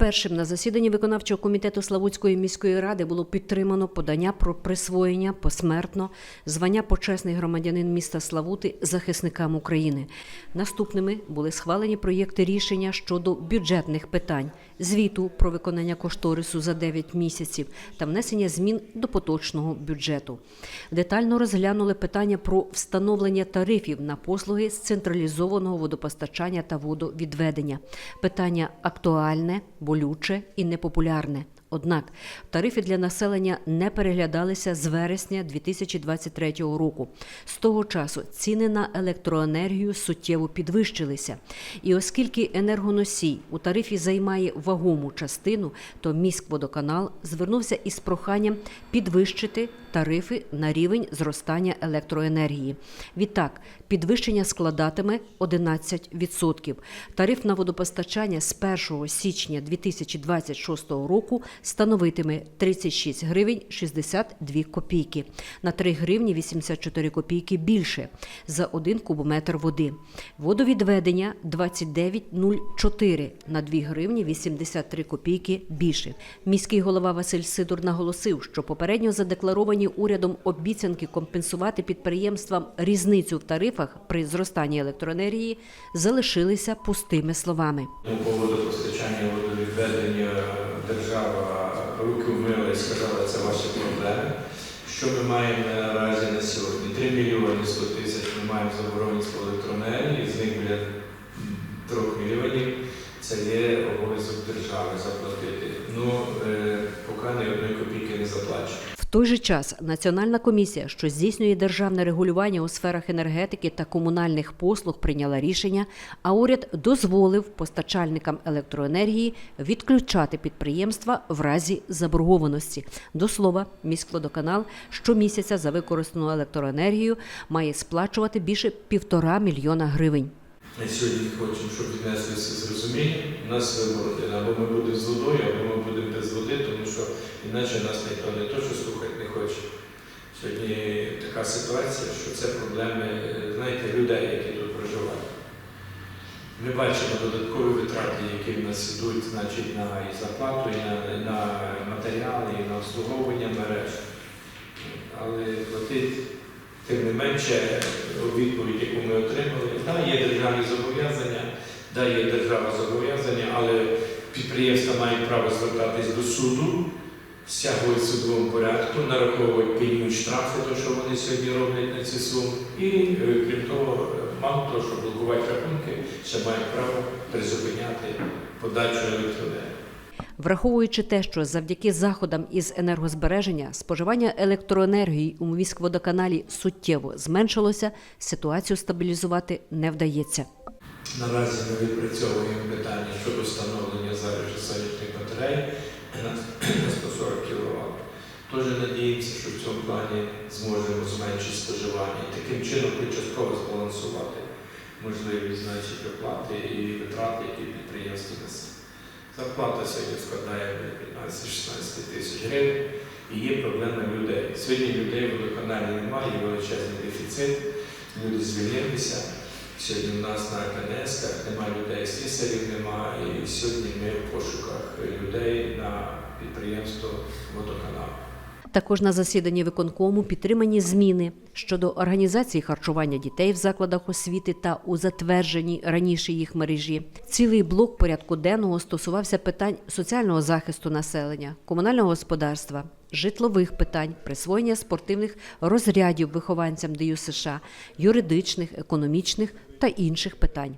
Першим на засіданні виконавчого комітету Славутської міської ради було підтримано подання про присвоєння посмертно звання почесний громадянин міста Славути захисникам України. Наступними були схвалені проєкти рішення щодо бюджетних питань, звіту про виконання кошторису за 9 місяців та внесення змін до поточного бюджету. Детально розглянули питання про встановлення тарифів на послуги з централізованого водопостачання та водовідведення. Питання актуальне, болюче і непопулярне. Однак тарифи для населення не переглядалися з вересня 2023 року. З того часу ціни на електроенергію суттєво підвищилися. І оскільки енергоносій у тарифі займає вагому частину, то міськводоканал звернувся із проханням підвищити тарифи на рівень зростання електроенергії. Відтак, підвищення складатиме 11%. Тариф на водопостачання з 1 січня 2026 року становитиме 36 гривень 62 копійки, на 3 гривні 84 копійки більше за 1 кубометр води. Водовідведення 29,04 на 2 гривні 83 копійки більше. Міський голова Василь Сидор наголосив, що попередньо задекларовані урядом обіцянки компенсувати підприємствам різницю в тарифах при зростанні електроенергії залишилися пустими словами. По водопостачанню, водовідведення руки вмили і сказали, це ваші проблеми. Що ми маємо наразі на сьогодні? 3 мільйони 100 тисяч ми маємо заборгованість по електроенергії, з них біля 3 мільйонів це є обов'язок держави заплатити. Ну, е, поки ні одної копійки не заплачено. Той же час Національна комісія, що здійснює державне регулювання у сферах енергетики та комунальних послуг, прийняла рішення, а уряд дозволив постачальникам електроенергії відключати підприємства в разі заборгованості. До слова, міськводоканал щомісяця за використану електроенергію має сплачувати більше півтора мільйона гривень. Ми сьогодні хочемо, щоб віднесли все з розумінням. У нас вибор один. Або ми будемо з водою, або ми будемо без води, тому що іначе нас ніхто не то, що слухати не хоче. Сьогодні така ситуація, що це проблеми, знаєте, людей, які тут проживають. Ми бачимо додаткові витрати, які в нас ідуть значить, на і зарплату, і на, на матеріали, і на обслуговування мереж. Але платить тим не менше відповідь, яку ми отримали, так, є державні зобов'язання, да, є держава зобов'язання, але підприємства мають право звертатись до суду, стягують в судовому порядку, нараховують пеню штрафи, то що вони сьогодні роблять на ці суми. І е, крім того, мало того, що блокувати рахунки, ще мають право призупиняти подачу електроенергії. Враховуючи те, що завдяки заходам із енергозбереження споживання електроенергії у міськводоканалі суттєво зменшилося, ситуацію стабілізувати не вдається. Наразі ми відпрацьовуємо питання щодо встановлення заряджу сонячних батарей на на 140 кВт. Теж надіємося, що в цьому плані зможемо зменшити споживання і таким чином хоч частково збалансувати можливість значить, оплати і витрати, які підприємство несе. Зарплата сьогодні складає 15-16 тисяч гривень і є проблема людей. Сьогодні людей в водоканалі немає, є величезний дефіцит, люди звільнилися. Сьогодні у нас на КНС немає людей, слісарів немає, і сьогодні ми в пошуках людей на підприємство водоканалу. Також на засіданні виконкому підтримані зміни щодо організації харчування дітей в закладах освіти та у затвердженій раніше їх мережі. Цілий блок порядку денного стосувався питань соціального захисту населення, комунального господарства, житлових питань, присвоєння спортивних розрядів вихованцям ДЮСШ, юридичних, економічних та інших питань.